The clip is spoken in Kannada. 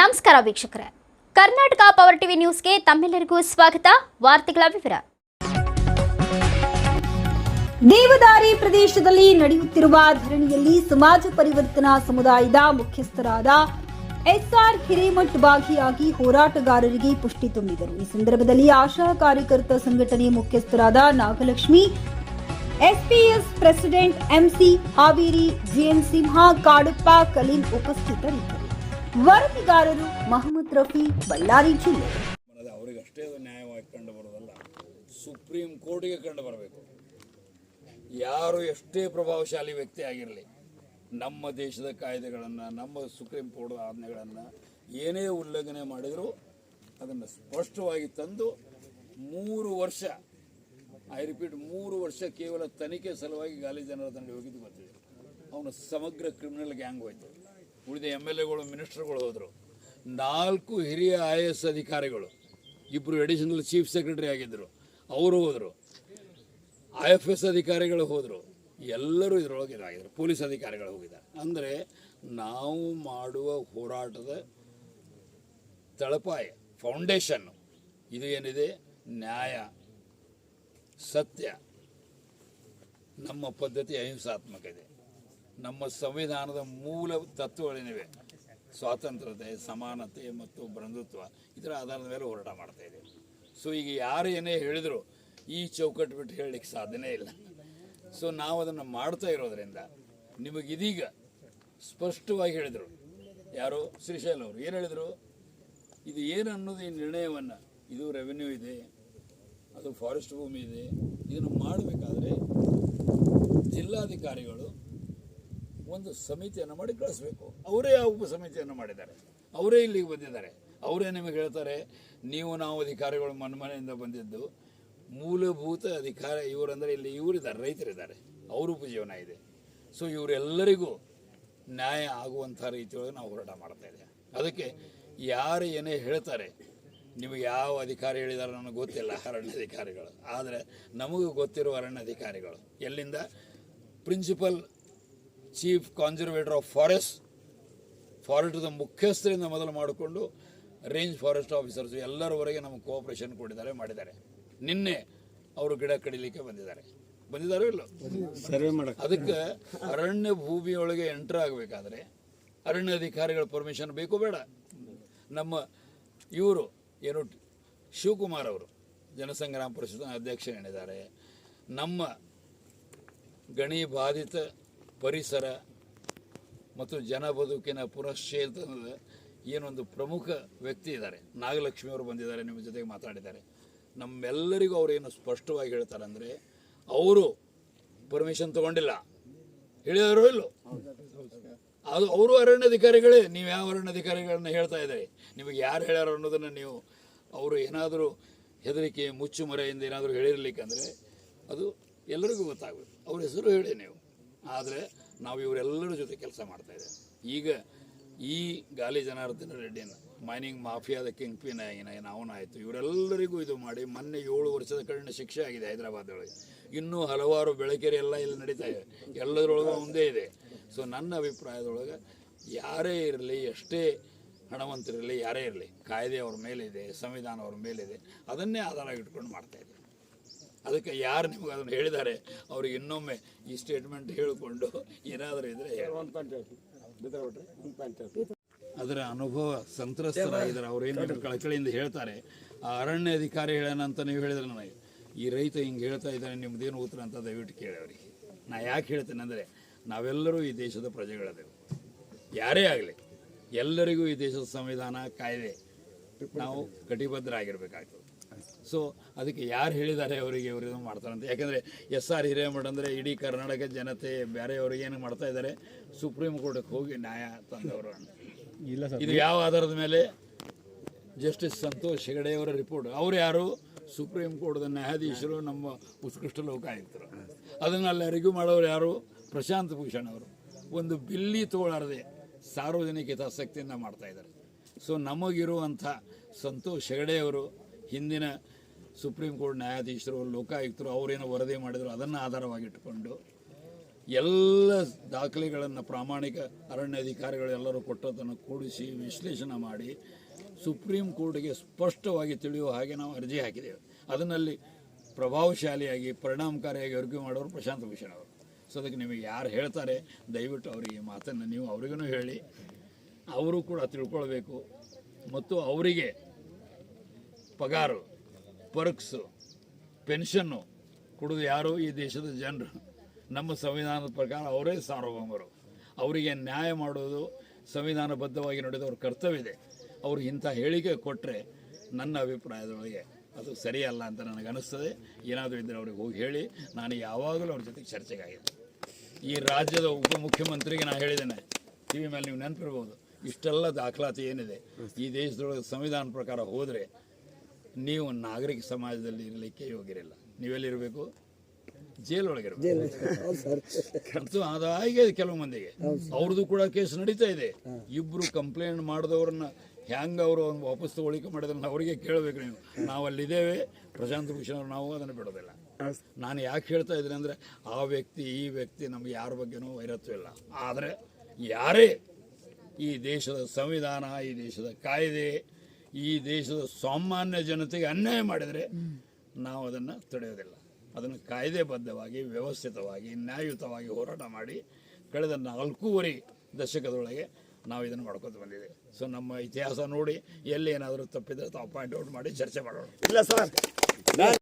ನಮಸ್ಕಾರ ವೀಕ್ಷಕರೇ. ಕರ್ನಾಟಕ ಪವರ್ ಟಿವಿ ನ್ಯೂಸ್ಗೆ ತಮ್ಮೆಲ್ಲರಿಗೂ ಸ್ವಾಗತ. ವಾರ್ತೆಗಳ ವಿವರ. ದೇವದಾರಿ ಪ್ರದೇಶದಲ್ಲಿ ನಡೆಯುತ್ತಿರುವ ಧರಣಿಯಲ್ಲಿ ಸಮಾಜ ಪರಿವರ್ತನಾ ಸಮುದಾಯದ ಮುಖ್ಯಸ್ಥರಾದ ಎಸ್ಆರ್ ಹಿರೇಮಠ್ ಭಾಗಿಯಾಗಿ ಹೋರಾಟಗಾರರಿಗೆ ಪುಷ್ಟಿ ತುಂಬಿದರು. ಈ ಸಂದರ್ಭದಲ್ಲಿ ಆಶಾ ಕಾರ್ಯಕರ್ತ ಸಂಘಟನೆ ಮುಖ್ಯಸ್ಥರಾದ Nagalakshmi, SPS president MC Haveri GN Simha, Kaduppa, Kaleem ಉಪಸ್ಥಿತರಿದ್ದರು. ವರದಿಗಾರರು ಮಹಮ್ಮದ್ ರಫಿ, ಬಳ್ಳಾರಿ ಜಿಲ್ಲೆ. ಅವರಿಗಷ್ಟೇ ಅದು ನ್ಯಾಯವಾಗಿ ಕಂಡು ಬರೋದಲ್ಲ ಸುಪ್ರೀಂ ಕೋರ್ಟಿಗೆ ಕಂಡು ಬರಬೇಕು. ಯಾರು ಎಷ್ಟೇ ಪ್ರಭಾವಶಾಲಿ ವ್ಯಕ್ತಿ ಆಗಿರಲಿ, ನಮ್ಮ ದೇಶದ ಕಾಯ್ದೆಗಳನ್ನು, ನಮ್ಮ ಸುಪ್ರೀಂ ಕೋರ್ಟ್ ಆಜ್ಞೆಗಳನ್ನು ಏನೇ ಉಲ್ಲಂಘನೆ ಮಾಡಿದರೂ ಅದನ್ನು ಸ್ಪಷ್ಟವಾಗಿ ತಂದು ಮೂರು ವರ್ಷ, ಐ ರಿಪೀಟ್ ಮೂರು ವರ್ಷ ಕೇವಲ ತನಿಖೆ ಸಲುವಾಗಿ ಗಾಲಿ ಜನರ ತಂಡ ಹೋಗಿದ್ದು ಗೊತ್ತಿದೆ. ಅವನು ಸಮಗ್ರ ಕ್ರಿಮಿನಲ್ ಗ್ಯಾಂಗ್ ಹೋಯ್ತು. ಉಳಿದ ಎಂ ಎಲ್ ಎಗಳು, ಮಿನಿಸ್ಟರ್ಗಳು ಹೋದರು. ನಾಲ್ಕು ಹಿರಿಯ ಐ ಎ ಎಸ್ ಅಧಿಕಾರಿಗಳು ಇಬ್ಬರು ಅಡಿಷನಲ್ ಚೀಫ್ ಸೆಕ್ರೆಟರಿ ಆಗಿದ್ದರು ಅವರು ಹೋದರು. ಐ ಎಫ್ ಎಸ್ ಅಧಿಕಾರಿಗಳು ಹೋದರು. ಎಲ್ಲರೂ ಇದರೊಳಗೆ ಇದಾಗಿದ್ದಾರೆ ಪೊಲೀಸ್ ಅಧಿಕಾರಿಗಳು ಹೋಗಿದ್ದಾರೆ. ಅಂದರೆ ನಾವು ಮಾಡುವ ಹೋರಾಟದ ತಳಪಾಯ ಫೌಂಡೇಶನ್ನು ಇದು ಏನಿದೆ? ನ್ಯಾಯ, ಸತ್ಯ. ನಮ್ಮ ಪದ್ಧತಿ ಅಹಿಂಸಾತ್ಮಕ ಇದೆ. ನಮ್ಮ ಸಂವಿಧಾನದ ಮೂಲ ತತ್ವಗಳೇನಿವೆ? ಸ್ವಾತಂತ್ರ್ಯತೆ, ಸಮಾನತೆ ಮತ್ತು ಬಂಧುತ್ವ, ಇದರ ಆಧಾರದ ಮೇಲೆ ಹೋರಾಟ ಮಾಡ್ತಾ ಇದೆ ಸೊ ಈಗ ಯಾರು ಏನೇ ಹೇಳಿದ್ರು ಈ ಚೌಕಟ್ಟು ಬಿಟ್ಟು ಹೇಳಲಿಕ್ಕೆ ಸಾಧ್ಯನೇ ಇಲ್ಲ. ಸೊ ನಾವು ಅದನ್ನು ಮಾಡ್ತಾ ಇರೋದ್ರಿಂದ ನಿಮಗಿದೀಗ ಸ್ಪಷ್ಟವಾಗಿ ಹೇಳಿದರು. ಯಾರು? ಶ್ರೀಶೈಲ್ ಅವರು. ಏನು ಹೇಳಿದರು? ಇದು ಏನು ಅನ್ನೋದು ಈ ನಿರ್ಣಯವನ್ನು? ಇದು ರೆವೆನ್ಯೂ ಇದೆ, ಅದು ಫಾರೆಸ್ಟ್ ಭೂಮಿ ಇದೆ, ಇದನ್ನು ಮಾಡಬೇಕಾದ್ರೆ ಜಿಲ್ಲಾಧಿಕಾರಿಗಳು ಒಂದು ಸಮಿತಿಯನ್ನು ಮಾಡಿ ಕಳಿಸ್ಬೇಕು. ಅವರೇ ಆ ಉಪ ಸಮಿತಿಯನ್ನು ಮಾಡಿದ್ದಾರೆ. ಅವರೇ ಇಲ್ಲಿಗೆ ಬಂದಿದ್ದಾರೆ. ಅವರೇ ನಿಮಗೆ ಹೇಳ್ತಾರೆ, ನೀವು ನಾವು ಅಧಿಕಾರಿಗಳು ಮನ್ಮನೆಯಿಂದ ಬಂದಿದ್ದು, ಮೂಲಭೂತ ಅಧಿಕಾರ ಇವರಂದರೆ ಇಲ್ಲಿ ಇವರಿದ್ದಾರೆ, ರೈತರಿದ್ದಾರೆ. ಅವರ ಉಪಜೀವನ ಇದೆ. ಸೊ ಇವರೆಲ್ಲರಿಗೂ ನ್ಯಾಯ ಆಗುವಂಥ ರೀತಿಯೊಳಗೆ ನಾವು ಹೋರಾಟ ಮಾಡ್ತಾ ಇದ್ದೇವೆ. ಅದಕ್ಕೆ ಯಾರು ಏನೇ ಹೇಳ್ತಾರೆ, ನಿಮಗೆ ಯಾವ ಅಧಿಕಾರಿ ಹೇಳಿದಾರೆ ನನಗೆ ಗೊತ್ತಿಲ್ಲ, ಅರಣ್ಯ ಅಧಿಕಾರಿಗಳು. ಆದರೆ ನಮಗೂ ಗೊತ್ತಿರುವ ಅರಣ್ಯ ಅಧಿಕಾರಿಗಳು. ಎಲ್ಲಿಂದ? Principal chief conservator of forest ಫಾರೆಸ್ಟ್ದ ಮುಖ್ಯಸ್ಥರಿಂದ ಮೊದಲು ಮಾಡಿಕೊಂಡು ರೇಂಜ್ ಫಾರೆಸ್ಟ್ ಆಫೀಸರ್ಸ್ ಎಲ್ಲರವರೆಗೆ ನಮಗೆ ಕೋಆಪರೇಷನ್ ಕೊಟ್ಟಿದ್ದಾರೆ ಮಾಡಿದ್ದಾರೆ. ನಿನ್ನೆ ಅವರು ಗಿಡ ಕಡಿಲಿಕ್ಕೆ ಬಂದಿದ್ದಾರೆ. ಬಂದಿದ್ದಾರೋ ಇಲ್ಲ? ಸರ್ವೆ ಮಾಡಕ್ಕೆ. ಅದಕ್ಕೆ ಅರಣ್ಯ ಭೂಮಿಯೊಳಗೆ ಎಂಟರ್ ಆಗಬೇಕಾದ್ರೆ ಅರಣ್ಯ ಅಧಿಕಾರಿಗಳ ಪರ್ಮಿಷನ್ ಬೇಕು ಬೇಡ. ನಮ್ಮ ಇವರು ಏನು ಶಿವಕುಮಾರ್ ಅವರು ಜನಸಂಗ್ರಾಮ ಪರಿಷತ್ನ ಅಧ್ಯಕ್ಷರೇನಿದ್ದಾರೆ ನಮ್ಮ ಗಣಿ ಬಾಧಿತ ಪರಿಸರ ಮತ್ತು ಜನ ಬದುಕಿನ ಪುನಶ್ಚೇತನದ ಏನೊಂದು ಪ್ರಮುಖ ವ್ಯಕ್ತಿ ಇದ್ದಾರೆ. ನಾಗಲಕ್ಷ್ಮಿಯವರು ಬಂದಿದ್ದಾರೆ, ನಿಮ್ಮ ಜೊತೆಗೆ ಮಾತಾಡಿದ್ದಾರೆ. ನಮ್ಮೆಲ್ಲರಿಗೂ ಅವರು ಏನು ಸ್ಪಷ್ಟವಾಗಿ ಹೇಳ್ತಾರೆ ಅಂದರೆ, ಅವರು ಪರ್ಮಿಷನ್ ತಗೊಂಡಿಲ್ಲ. ಹೇಳಿದಾರೋ ಇಲ್ಲೋ. ಅದು ಅವರು ಅರಣ್ಯಾಧಿಕಾರಿಗಳೇ, ನೀವು ಯಾವ ಅರಣ್ಯಾಧಿಕಾರಿಗಳನ್ನ ಹೇಳ್ತಾ ಇದ್ದಾರೆ? ನಿಮಗೆ ಯಾರು ಹೇಳ್ಯಾರ ಅನ್ನೋದನ್ನು ನೀವು ಅವರು ಏನಾದರೂ ಹೆದರಿಕೆ, ಮುಚ್ಚುಮರೆಯಿಂದ ಏನಾದರೂ ಏನಾದರೂ ಹೇಳಿರ್ಲಿಕ್ಕಂದ್ರೆ ಅದು ಎಲ್ಲರಿಗೂ ಗೊತ್ತಾಗಬೇಕು ಅವ್ರ ಹೆಸರು ಹೇಳಿ ನೀವು. ಆದರೆ ನಾವು ಇವರೆಲ್ಲರ ಜೊತೆ ಕೆಲಸ ಮಾಡ್ತಾ ಇದ್ದೇವೆ. ಈಗ ಈ ಗಾಲಿ ಜನಾರ್ದನ ರೆಡ್ಡಿನ ಮೈನಿಂಗ್ ಮಾಫಿಯಾದ ಕಿಂಗ್ ಪಿನ್ ಏನ ಅವನಾಯಿತು ಇವರೆಲ್ಲರಿಗೂ ಇದು ಮಾಡಿ ಮೊನ್ನೆ ಏಳು ವರ್ಷದ ಕಡಿಮೆ ಶಿಕ್ಷೆ ಆಗಿದೆ ಹೈದರಾಬಾದೊಳಗೆ ಇನ್ನೂ ಹಲವಾರು ಬೆಳಕೆರೆ ಎಲ್ಲ ಇಲ್ಲಿ ನಡೀತಾ ಇದೆ. ಎಲ್ಲದರೊಳಗೂ ಒಂದೇ ಇದೆ. ಸೊ ನನ್ನ ಅಭಿಪ್ರಾಯದೊಳಗೆ ಯಾರೇ ಇರಲಿ, ಎಷ್ಟೇ ಹಣವಂತರಿರಲಿ, ಯಾರೇ ಇರಲಿ, ಕಾಯ್ದೆ ಅವ್ರ ಮೇಲಿದೆ, ಸಂವಿಧಾನ ಅವ್ರ ಮೇಲಿದೆ, ಅದನ್ನೇ ಆಧಾರ ಇಟ್ಕೊಂಡು ಮಾಡ್ತಾಯಿದ್ದೆ ಅದಕ್ಕೆ ಯಾರು ನಿಮ್ಗೆ ಅದನ್ನು ಹೇಳಿದ್ದಾರೆ? ಅವ್ರಿಗೆ ಇನ್ನೊಮ್ಮೆ ಈ ಸ್ಟೇಟ್ಮೆಂಟ್ ಹೇಳಿಕೊಂಡು ಏನಾದರೂ ಇದ್ರೆ. ಅದರ ಅನುಭವ ಸಂತ್ರಸ್ತರಾಗಿದ್ದಾರೆ. ಅವ್ರು ಏನು ಕಳಕಳಿಯಿಂದ ಹೇಳ್ತಾರೆ. ಆ ಅರಣ್ಯ ಅಧಿಕಾರಿ ಹೇಳೋಣ ಅಂತ ನೀವು ಹೇಳಿದ್ರೆ ನನಗೆ. ಈ ರೈತ ಹಿಂಗೆ ಹೇಳ್ತಾ ಇದ್ದಾನೆ ನಿಮ್ದೇನು ಉತ್ತರ ಅಂತ ದಯವಿಟ್ಟು ಕೇಳಿ ಅವರಿಗೆ. ನಾ ಯಾಕೆ ಹೇಳ್ತೇನೆ ಅಂದರೆ ನಾವೆಲ್ಲರೂ ಈ ದೇಶದ ಪ್ರಜೆಗಳದೇವು. ಯಾರೇ ಆಗಲಿ ಎಲ್ಲರಿಗೂ ಈ ದೇಶದ ಸಂವಿಧಾನ ಕಾಯ್ದೆ ನಾವು ಕಟಿಬದ್ಧರಾಗಿರ್ಬೇಕಾಗ್ತದೆ. ಸೊ ಅದಕ್ಕೆ ಯಾರು ಹೇಳಿದ್ದಾರೆ ಅವರಿಗೆ ಇವ್ರು ಇದು ಮಾಡ್ತಾರೆ ಅಂತ ಯಾಕಂದರೆ ಎಸ್ ಆರ್ ಹಿರೇಮಠ ಅಂದರೆ ಇಡೀ ಕರ್ನಾಟಕ ಜನತೆ ಬೇರೆಯವ್ರಿಗೆ ಏನು ಮಾಡ್ತಾ ಇದ್ದಾರೆ ಸುಪ್ರೀಂ ಕೋರ್ಟ್ಗೆ ಹೋಗಿ ನ್ಯಾಯ ತಂದವರು ಇಲ್ಲ ಸರ್. ಇದು ಯಾವ ಆಧಾರದ ಮೇಲೆ? ಜಸ್ಟಿಸ್ ಸಂತೋಷ್ ಹೆಗಡೆಯವರ ರಿಪೋರ್ಟ್. ಅವರು ಯಾರು? ಸುಪ್ರೀಂ ಕೋರ್ಟ್ದ ನ್ಯಾಯಾಧೀಶರು ನಮ್ಮ ಉತ್ಕೃಷ್ಟ ಲೋಕಾಯುಕ್ತರು. ಅದನ್ನು ಅಲ್ಲಿ ಅರಿವು ಮಾಡೋರು ಯಾರು? ಪ್ರಶಾಂತ್ ಭೂಷಣ್ ಅವರು. ಒಂದು ಬಿಲ್ಲಿ ತಗೊಳ್ಳಾರದೆ ಸಾರ್ವಜನಿಕ ಹಿತಾಸಕ್ತಿಯಿಂದ ಮಾಡ್ತಾ ಇದ್ದಾರೆ. ಸೊ ನಮಗಿರುವಂಥ ಸಂತೋಷ್ ಹೆಗಡೆಯವರು ಹಿಂದಿನ ಸುಪ್ರೀಂ ಕೋರ್ಟ್ ನ್ಯಾಯಾಧೀಶರು, ಲೋಕಾಯುಕ್ತರು ಅವರೇನು ವರದಿ ಮಾಡಿದ್ರು, ಅದನ್ನು ಆಧಾರವಾಗಿಟ್ಟುಕೊಂಡು ಎಲ್ಲ ದಾಖಲೆಗಳನ್ನು ಪ್ರಾಮಾಣಿಕ ಅರಣ್ಯಾಧಿಕಾರಿಗಳು ಎಲ್ಲರೂ ಕೊಟ್ಟದನ್ನು ಕೂಡಿಸಿ ವಿಶ್ಲೇಷಣೆ ಮಾಡಿ ಸುಪ್ರೀಂ ಕೋರ್ಟ್ಗೆ ಸ್ಪಷ್ಟವಾಗಿ ತಿಳಿಯುವ ಹಾಗೆ ನಾವು ಅರ್ಜಿ ಹಾಕಿದ್ದೇವೆ. ಅದನ್ನಲ್ಲಿ ಪ್ರಭಾವಶಾಲಿಯಾಗಿ, ಪರಿಣಾಮಕಾರಿಯಾಗಿ ಅರ್ಜಿ ಮಾಡೋರು ಪ್ರಶಾಂತ್ ಭೂಷಣ್ ಅವರು. ಸೊ ಅದಕ್ಕೆ ನಿಮಗೆ ಯಾರು ಹೇಳ್ತಾರೆ, ದಯವಿಟ್ಟು ಅವರಿಗೆ ಮಾತನ್ನು ನೀವು ಅವ್ರಿಗೂ ಹೇಳಿ. ಅವರು ಕೂಡ ತಿಳ್ಕೊಳ್ಬೇಕು. ಮತ್ತು ಅವರಿಗೆ ಪಗಾರು, ಪರ್ಕ್ಸು, ಪೆನ್ಷನ್ನು ಕೊಡೋದು ಯಾರು ಈ ದೇಶದ ಜನರು. ನಮ್ಮ ಸಂವಿಧಾನದ ಪ್ರಕಾರ ಅವರೇ ಸಾರ್ವಭೌಮರು. ಅವರಿಗೆ ನ್ಯಾಯ ಮಾಡೋದು ಸಂವಿಧಾನಬದ್ಧವಾಗಿ ಅವ್ರ ಕರ್ತವ್ಯ ಇದೆ ಅವರು ಇಂಥ ಹೇಳಿಕೆ ಕೊಟ್ಟರೆ ನನ್ನ ಅಭಿಪ್ರಾಯದೊಳಗೆ ಅದು ಸರಿಯಲ್ಲ ಅಂತ ನನಗೆ ಅನಿಸ್ತದೆ. ಏನಾದರೂ ಇದ್ದರೆ ಅವ್ರಿಗೆ ಹೋಗಿ ಹೇಳಿ. ನಾನು ಯಾವಾಗಲೂ ಅವ್ರ ಜೊತೆಗೆ ಚರ್ಚೆಗಾಗಿದೆ ಈ ರಾಜ್ಯದ ಉಪಮುಖ್ಯಮಂತ್ರಿಗೆ ನಾನು ಹೇಳಿದ್ದೇನೆ, ಟಿ ವಿ ಮೇಲೆ ನೀವು ನೆನಪಿರ್ಬೋದು, ಇಷ್ಟೆಲ್ಲ ದಾಖಲಾತಿ ಏನಿದೆ? ಈ ದೇಶದೊಳಗೆ ಸಂವಿಧಾನ ಪ್ರಕಾರ ಹೋದರೆ ನೀವು ನಾಗರಿಕ ಸಮಾಜದಲ್ಲಿ ಇರಲಿಕ್ಕೆ ಯೋಗ್ಯರಿಲ್ಲ. ನೀವೆಲ್ಲಿರಬೇಕು? ಜೈಲೊಳಗಿರಬೇಕು. ಅದು ಅದಾಗಿದೆ ಕೆಲವು ಮಂದಿಗೆ. ಅವ್ರದ್ದು ಕೂಡ ಕೇಸ್ ನಡೀತಾ ಇದೆ. ಇಬ್ರು ಕಂಪ್ಲೇಂಟ್ ಮಾಡಿದವ್ರನ್ನ ಹ್ಯಾಂಗ ಅವರು ವಾಪಸ್ ತಗೊಳಿಕೆ ಮಾಡಿದ್ರೆ ಅವರಿಗೆ ಕೇಳಬೇಕು ನೀವು. ನಾವು ಅಲ್ಲಿದ್ದೇವೆ. ಪ್ರಶಾಂತ್ ಭೂಷಣ್ ಅವರು ನಾವು ಅದನ್ನು ಬಿಡೋದಿಲ್ಲ. ನಾನು ಯಾಕೆ ಹೇಳ್ತಾ ಇದ್ದೀನಿ ಅಂದರೆ ಆ ವ್ಯಕ್ತಿ ಈ ವ್ಯಕ್ತಿ ನಮಗೆ ಯಾರ ಬಗ್ಗೆನೂ ವೈರತ್ವ ಇಲ್ಲ. ಆದರೆ ಯಾರೇ ಈ ದೇಶದ ಸಂವಿಧಾನ ಈ ದೇಶದ ಕಾಯ್ದೆ ಈ ದೇಶದ ಸಾಮಾನ್ಯ ಜನತೆಗೆ ಅನ್ಯಾಯ ಮಾಡಿದರೆ ನಾವು ಅದನ್ನು ತಡೆಯೋದಿಲ್ಲ. ಅದನ್ನು ಕಾಯ್ದೆಬದ್ಧವಾಗಿ, ವ್ಯವಸ್ಥಿತವಾಗಿ, ನ್ಯಾಯಯುತವಾಗಿ ಹೋರಾಟ ಮಾಡಿ ಕಳೆದ ನಾಲ್ಕೂವರೆ ದಶಕದೊಳಗೆ ನಾವು ಇದನ್ನು ಮಾಡ್ಕೊತ ಬಂದಿದೆ ಸೊ ನಮ್ಮ ಇತಿಹಾಸ ನೋಡಿ ಎಲ್ಲಿ ಏನಾದರೂ ತಪ್ಪಿದ್ರೆ ತಾವು ಪಾಯಿಂಟ್ ಔಟ್ ಮಾಡಿ ಚರ್ಚೆ ಮಾಡೋಣ. ಇಲ್ಲ ಸರ್.